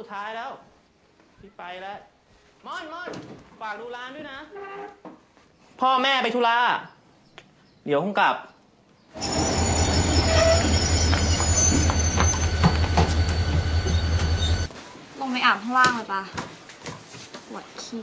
สุดท้ายแล้ว พี่ไปแล้วมอนมอนฝากดูร้านด้วยนะ พ่อแม่ไปธุระเดี๋ยวคงกลับ ลงไปอาบข้างล่างเลยปะปวดขี้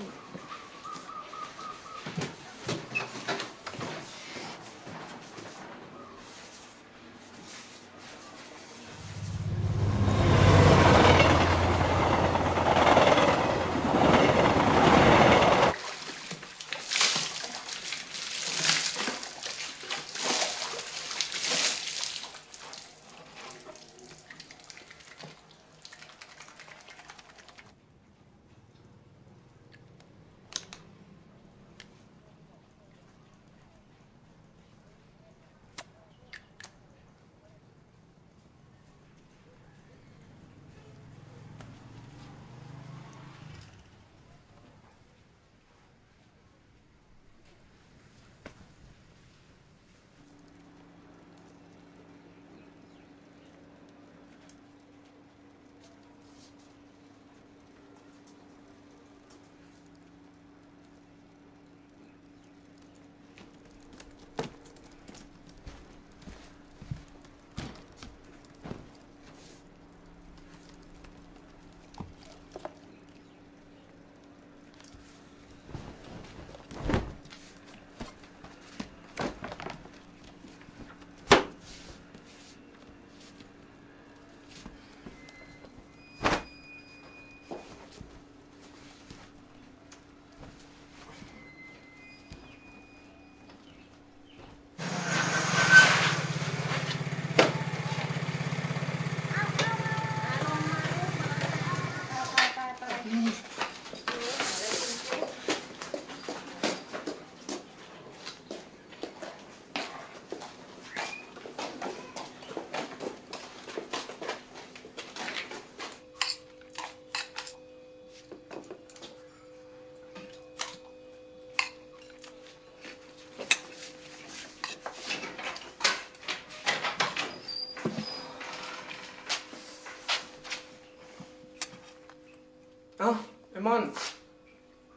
เอ้าไอมอน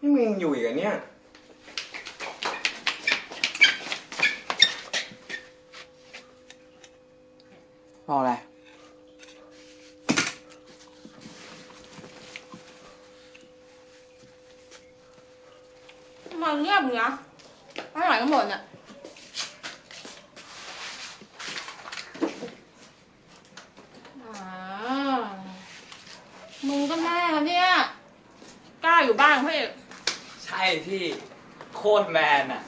นี่มึงยังอยู่อีกเหรอเนี่ย รออะไร มันเงียบอยู่นะไปไหนกันหมดเนี่ยอ่ามึงก็แน่นะเนี่ย กล้าอ ยู่บ้านพี่ ใช่พี่โคตรแมนอะ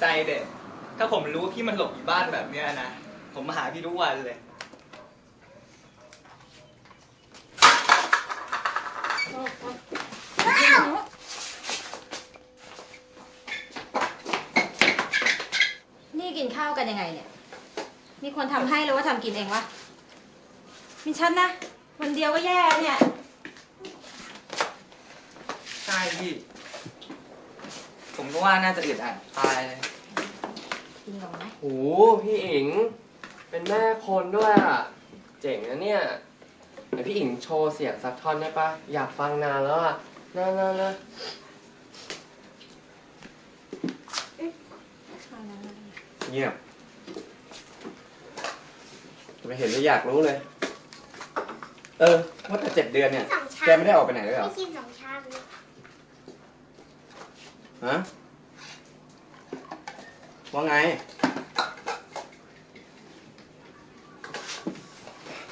ใจเด็ดถ้าผมรู้ว่าพี่มันหลบอยู่บ้านแบบเนี้ยนะ ผมมาหาพี่ทุกวันเลย นี่กินข้าวกันยังไงเนี่ย มีคนทำให้หรือว่าทำกินเองวะ มีฉันนะ วันเดียวก็แย่เนี่ย ใช่พี่ ผมก็ว่าน่าจะอึดอัดตายเลยกินก่อนไหมโหพี่อิง เป็นแม่คนด้วยอะ เจ๋งนะเนี่ยเดี๋ยวพี่อิงโชว์เสียงสักท่อนได้ปะอยากฟังนานแล้วอะน่าน่าน่าเงียบจะไม่เห็นเลยอยากรู้เลย เออว่าแต่เจ็ดเดือนเนี่ยสองชาแกไม่ได้ออกไปไหนเลยเหรอ ไม่กินสองชามเลย ฮะว่าไง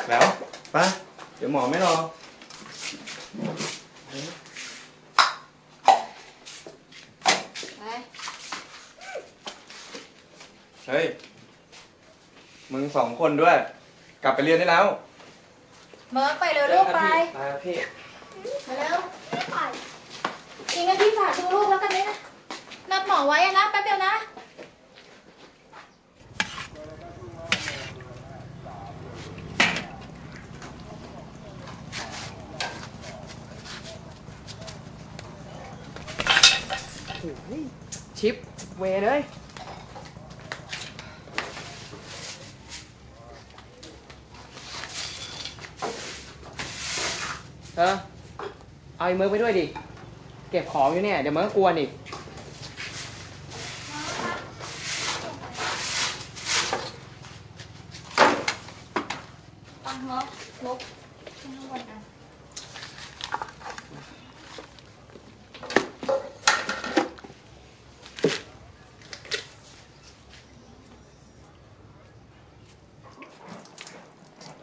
แล้วไปเดี๋ยวหมอไม่รอ ไปเฮ้ย มึงสองคนด้วย กลับไปเรียนได้แล้ว เมิร์กไปเร็วลูกไป ไปครับพี่ มาเร็วไม่ปล่อยกินกันพี่ฝากดูลูกแล้วกันเนี่ยนะ นัดหมอไว้นะแป๊บเดียวนะชิปเวเลย เออ เอาไอ้เมิร์กไปด้วยดิ เก็บของอยู่เนี่ย เดี๋ยวเมิร์กกวนอีก ปังลบ ลบขึ้นข้างบนกัน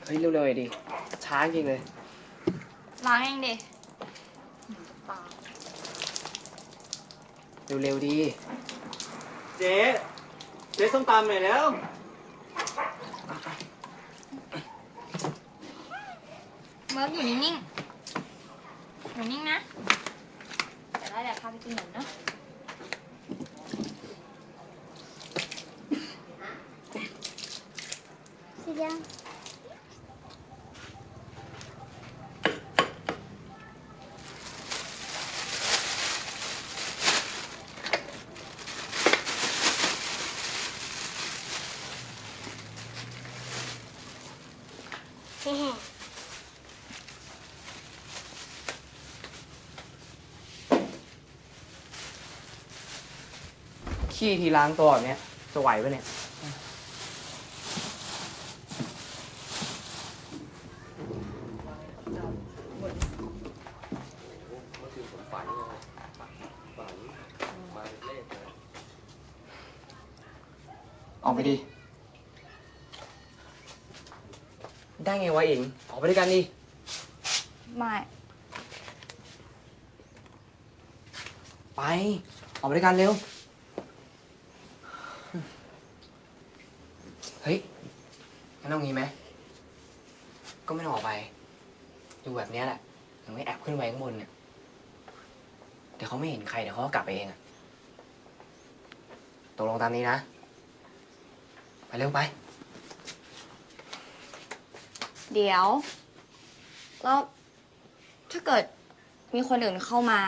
เฮ้ยเร็วๆหน่อยดิ ช้าจริงเลย ล้างเองดิเร็วๆดี เจ๊ เจ๊ส้มตำหน่อยแล้ว เมิร์กอยู่นิ่งๆอยู่นิ่งนะแต่ได้เดี๋ยวพาไปกินหนูเนาะสิยัง ขี้ทีล้างตัวแบบเนี้ยจะไหวปะเนี่ยออกไปดิได้ไงวะเองออกไปด้วยกันดิไม่ไป ออกไปด้วยกันเร็ว เฮ้ยงั้นเอางี้ไหมก็ไม่ต้องออกไป อยู่แบบเนี้ยแหละยังไม่แอบขึ้นไปข้างบนเนี่ยเดี๋ยวเขาไม่เห็นใครเดี๋ยวเขาก็กลับไปเองอะตกลงตามนี้นะ ไปเร็วไป เดี๋ยว แล้วถ้าเกิดมีคนอื่นเข้ามา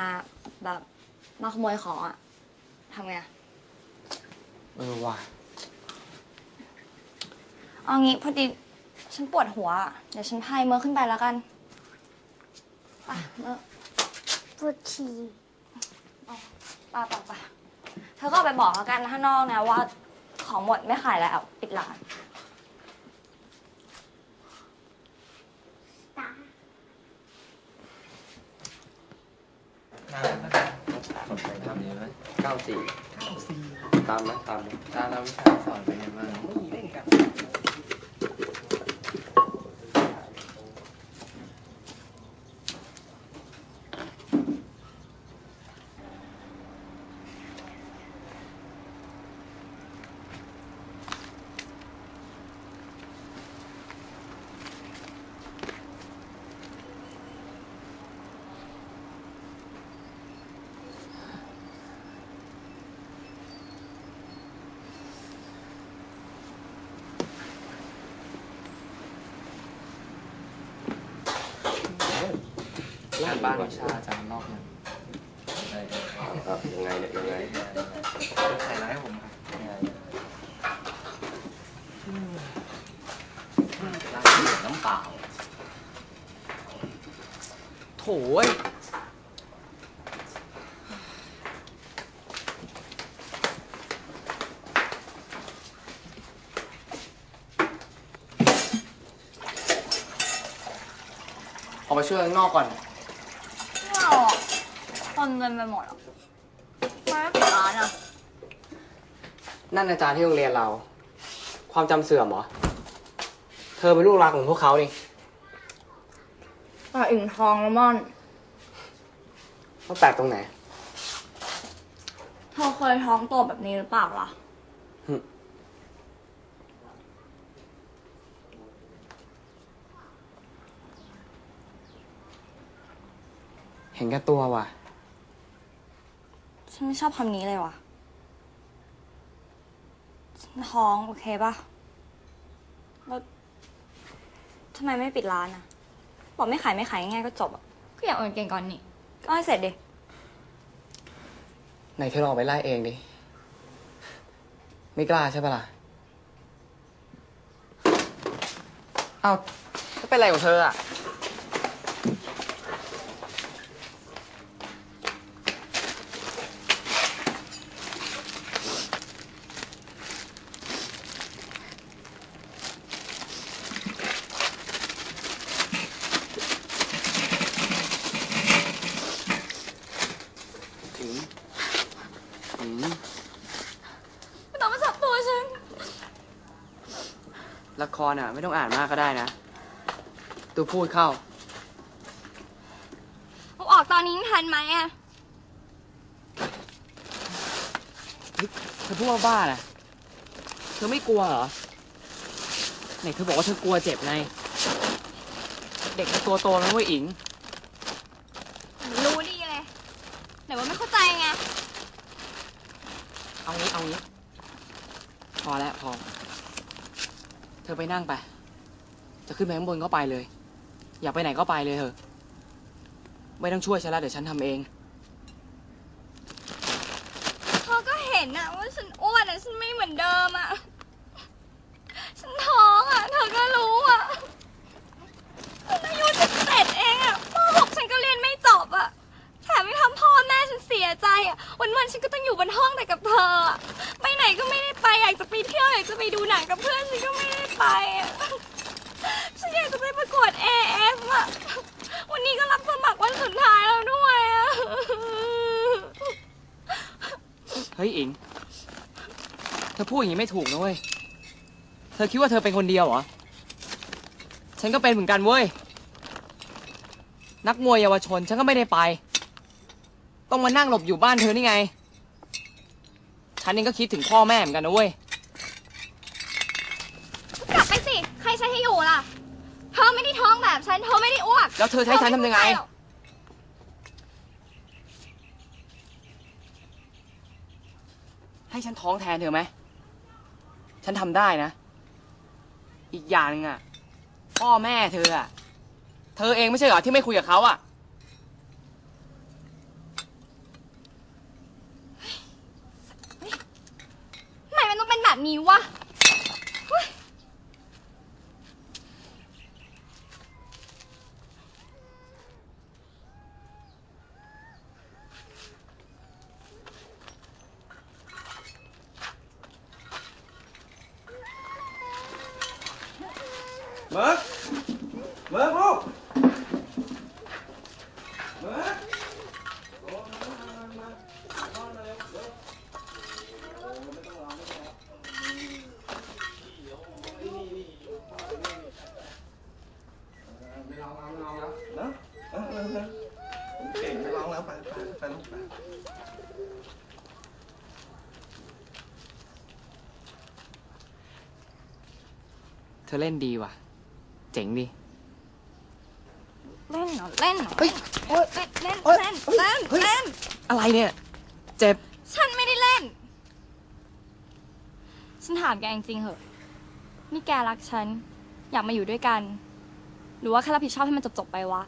แบบมาขโมยของอะทำไงอะ เออว่ะ เอางี้พอดีฉันปวดหัวอะเดี๋ยวฉันพายเมื่อขึ้นไปแล้วกันไปเมื่อปวดฉี่ป่าป่าป่าเธอก็เอาไปบอกแล้วกันข้างนอกนะว่าของหมดไม่ขายแล้วปิดร้านตาทำเยอะไหมเก้าสี่เก้าสี่ตามนะตามนะตาเราวิชาสอนเป็นไงบ้างงาน บ้านวิชาอาจารย์นอกเนี่ยครับยังไงเนี่ยยังไงใส่ร้ายผมครับร้านน้ำเปล่า โถ่เว้ยออกไปช่วยข้างนอกก่อน คนเงินไปหมดอะไม่ปิดร้านอะ นั่นอาจารย์ที่โรงเรียนเรา ความจำเสื่อมเหรอ เธอเป็นลูกรักของพวกเขานี่ป่าอิ่งทองแล้วม่อนต้องแปลกตรงไหน เธอเคยท้องโตแบบนี้หรือเปล่าล่ะ เห็นแก่ตัวว่ะ ฉันไม่ชอบคำนี้เลยว่ะ ฉันท้องโอเคปะแล้วทำไมไม่ปิดร้านอะบอกไม่ขายไม่ขายง่ายๆก็จบอะก็อยากโอนเก่งก่อนนี่ ก็ให้เสร็จดิ ไหนเธอลองไปไล่เองดิ ไม่กล้าใช่ปะล่ะเอ้าก็เป็นอะไรของเธออะ ละ ครอะ ไม่ต้องอ่านมากก็ได้นะตัวพูดเข้า เอาออกตอนนี้ทันไหมอะเธอพูดว่าบ้าน่ะ เธอไม่กลัวเหรอ ไหนเธอบอกว่าเธอกลัวเจ็บไง เด็กมันตัวโตแล้วเว้ยอิง รู้ดีเลย แต่ว่าไม่เข้าใจไง เอางี้เอางี้ พอแล้วพอ เธอไปนั่งไป จะขึ้นไปข้างบนก็ไปเลย อยากไปไหนก็ไปเลยเถอะ ไม่ต้องช่วยฉันละเดี๋ยวฉันทำเอง เธอก็เห็นอะว่าฉันอ้วนอะฉันไม่เหมือนเดิมอะฉันท้องอะเธอก็รู้อะฉันอายุสิบเจ็ดเองอะมหกฉันก็เรียนไม่จบอะแถมยังทำพ่อแม่ฉันเสียใจอะวันๆฉันก็ต้องอยู่บนห้องแต่กับเธออะไปไหนก็ไม่ได้ไปอยากจะไปเที่ยวอยากจะไปดูหนังกับเพื่อนฉันก็ไม่ได้ไปอะฉันอยากจะไปประกวด AF อะวันนี้ก็รับสมัครวันสุดท้ายแล้วด้วยอะ เฮ้ยอิง เธอพูดอย่างนี้ไม่ถูกนะเว้ย เธอคิดว่าเธอเป็นคนเดียวเหรอ ฉันก็เป็นเหมือนกันเว้ย นักมวยเยาวชนฉันก็ไม่ได้ไป ต้องมานั่งหลบอยู่บ้านเธอนี่ไง ฉันเองก็คิดถึงพ่อแม่เหมือนกันนะเว้ย กลับไปสิ ใครใช้ให้อยู่ล่ะ เธอไม่ได้ท้องแบบฉัน เธอไม่ได้อ้วกแล้วเธอจะให้ฉันทำยังไง เธอม่เข้าใจหรอก ให้ฉันท้องแทนเธอไหม ฉันทำได้นะ อีกอย่างหนึงอะ พ่อแม่เธออะ เธอเองไม่ใช่เหรอที่ไม่คุยกับเขาอะ ทำไมมันต้องเป็นแบบนี้วะเฮ้ย เมิร์กเมิร์กลูกเมิร์กโอ้มามามามามามาเร็วเร็วโอ้ไม่ต้องรอไม่ต้องรอนี่นี่นี่เออไม่ร้องแล้วไม่ร้องแล้วเนอะเออเออเออผมเก่ง ไม่ร้องแล้วไปไปไปลูกไปเธอเล่นดีว่ะ เจ๋งดีเล่นเหรอเล่นเหรอเฮ้ยเล่นเล่นเล่นเฮ้ยเล่นเฮ้ยเล่นเฮ้ยเล่นอะไรเนี่ย เจ็บ ฉันไม่ได้เล่น ฉันถามแกจริงๆเหอะ นี่แกรักฉัน อยากมาอยู่ด้วยกัน หรือว่าแค่รับผิดชอบให้มันจบๆไปวะ